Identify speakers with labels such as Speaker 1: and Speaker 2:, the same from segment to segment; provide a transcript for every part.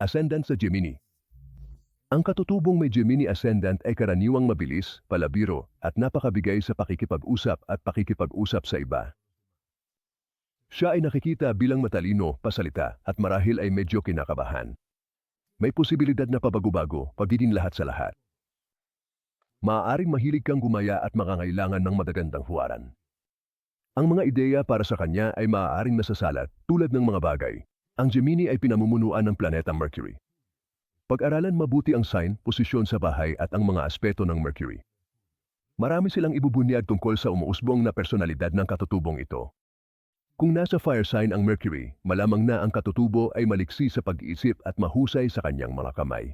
Speaker 1: Ascendant sa Gemini. Ang katutubong may Gemini Ascendant ay karaniwang mabilis, palabiro, at napakabigay sa pakikipag-usap at pakikipag-usap sa iba. Siya ay nakikita bilang matalino, pasalita, at marahil ay medyo kinakabahan. May posibilidad na pabago-bago, pagdidin lahat sa lahat. Maaaring mahilig kang gumaya at makangailangan ng madagandang huwaran. Ang mga ideya para sa kanya ay maaaring nasasalat tulad ng mga bagay. Ang Gemini ay pinamumunuan ng planeta Mercury. Pag-aralan mabuti ang sign, posisyon sa bahay at ang mga aspeto ng Mercury. Marami silang ibubunyag tungkol sa umuusbong na personalidad ng katutubong ito. Kung nasa fire sign ang Mercury, malamang na ang katutubo ay maliksi sa pag-iisip at mahusay sa kanyang mga kamay.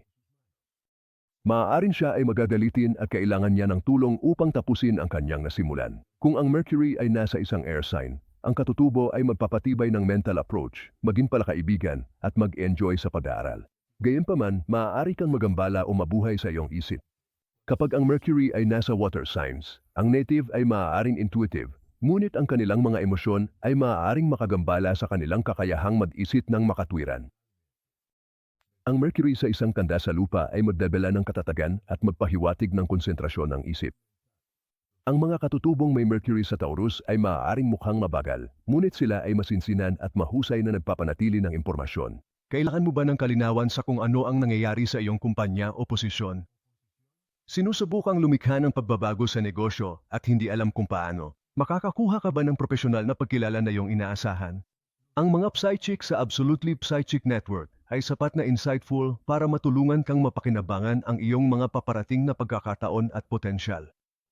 Speaker 1: Maaaring siya ay magagalitin at kailangan niya ng tulong upang tapusin ang kanyang nasimulan. Kung ang Mercury ay nasa isang air sign, ang katutubo ay magpapatibay ng mental approach, maging palakaibigan at mag-enjoy sa pag-aaral. Gayunpaman, maaari kang magambala o mabuhay sa iyong isip. Kapag ang Mercury ay nasa water signs, ang native ay maaaring intuitive, ngunit ang kanilang mga emosyon ay maaaring makagambala sa kanilang kakayahang mag-isip ng makatwiran. Ang Mercury sa isang tanda sa lupa ay magdadala ng katatagan at magpahiwatig ng konsentrasyon ng isip. Ang mga katutubong may Mercury sa Taurus ay maaaring mukhang mabagal, ngunit sila ay masinsinan at mahusay na nagpapanatili ng impormasyon.
Speaker 2: Kailangan mo ba ng kalinawan sa kung ano ang nangyayari sa iyong kumpanya o posisyon? Sinusubukang lumikha ng pagbabago sa negosyo at hindi alam kung paano. Makakakuha ka ba ng profesional na pagkilala na iyong inaasahan? Ang mga Psychic sa Absolutely Psychic Network ay sapat na insightful para matulungan kang mapakinabangan ang iyong mga paparating na pagkakataon at potensyal.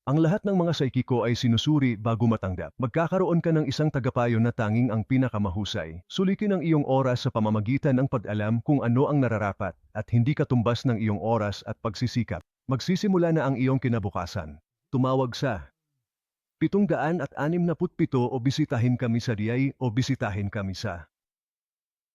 Speaker 2: Ang lahat ng mga psychico ay sinusuri bago matanggap. Magkakaroon ka ng isang tagapayo na tanging ang pinakamahusay. Sulitin ang iyong oras sa pamamagitan ng pag-alam kung ano ang nararapat at hindi katumbas ng iyong oras at pagsisikap. Magsisimula na ang iyong kinabukasan. Tumawag sa 767 o bisitahin kami sa DI o bisitahin kami sa